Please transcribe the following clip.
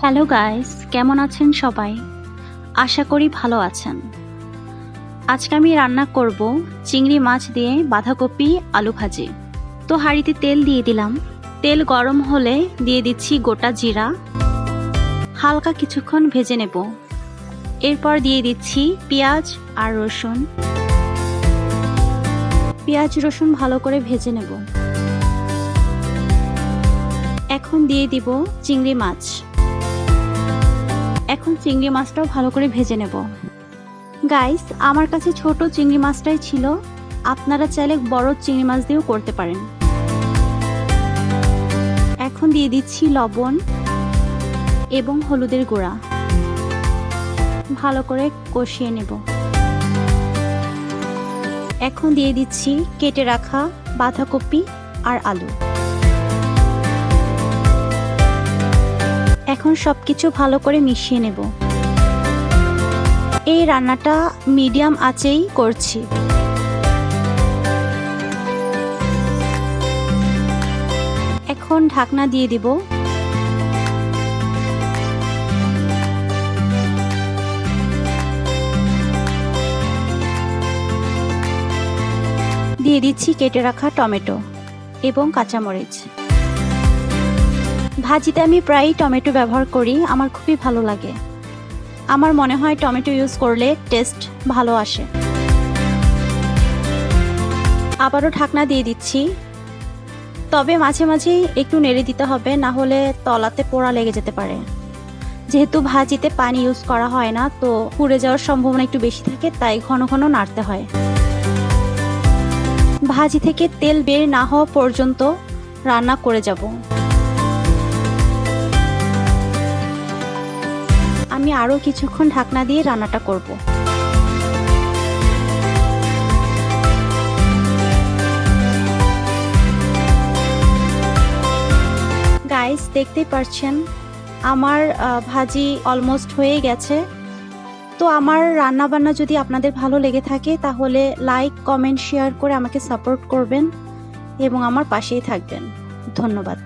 Hello guys, কেমন আছেন সবাই? আশা করি ভালো আছেন। আজকে আমি রান্না করব চিংড়ি মাছ দিয়ে বাঁধাকপি, আলু ভাজি। তো হাঁড়িতে তেল দিয়ে দিলাম। তেল গরম হলে দিয়ে দিচ্ছি গোটা জিরা। হালকা কিছুক্ষণ ভেজে নেব। এরপর দিয়ে দিচ্ছি পেঁয়াজ আর রসুন। পেঁয়াজ, রসুন ভালো করে ভেজে নেব। এখন দিয়ে দিব চিংড়ি মাছ। এখন চিংড়ি মাছটাও ভালো করে ভেজে নেব। গাইস আমার কাছে ছোট চিংড়ি মাছটাই ছিল। আপনারা চাইলে বড় চিংড়ি মাছ দিয়েও করতে পারেন। এখন দিয়ে দিচ্ছি লবণ এবং হলুদের গুঁড়া। ভালো করে কষিয়ে নেব। এখন দিয়ে দিচ্ছি কেটে রাখা বাঁধাকপি আর আলু। এখন সব কিছু ভালো করে মিশিয়ে নেব। এই রান্নাটা মিডিয়াম আঁচেই করছি। এখন ঢাকনা দিয়ে দিব। দিয়ে দিচ্ছি কেটে রাখা টমেটো এবং কাঁচামরিচ। ভাজিতে আমি প্রায়ই টমেটো ব্যবহার করি, আমার খুবই ভালো লাগে। আমার মনে হয় টমেটো ইউজ করলে টেস্ট ভালো আসে। আবারও ঢাকনা দিয়ে দিচ্ছি। তবে মাঝে মাঝেই একটু নেড়ে দিতে হবে, না হলে তলাতে পোড়া লেগে যেতে পারে। যেহেতু ভাজিতে পানি ইউজ করা হয় না, তো পুড়ে যাওয়ার সম্ভাবনা একটু বেশি থাকে, তাই ঘন ঘন নাড়তে হয়। ভাজি থেকে তেল বের না হওয়া পর্যন্ত রান্না করে যাব। আমি আরও কিছুক্ষণ ঢাকনা দিয়ে রান্নাটা করব। গাইস দেখতেই পারছেন, আমার ভাজি অলমোস্ট হয়ে গেছে। তো আমার রান্না বান্না যদি আপনাদের ভালো লেগে থাকে, তাহলে লাইক কমেন্ট শেয়ার করে আমাকে সাপোর্ট করবেন এবং আমার পাশেই থাকবেন। ধন্যবাদ।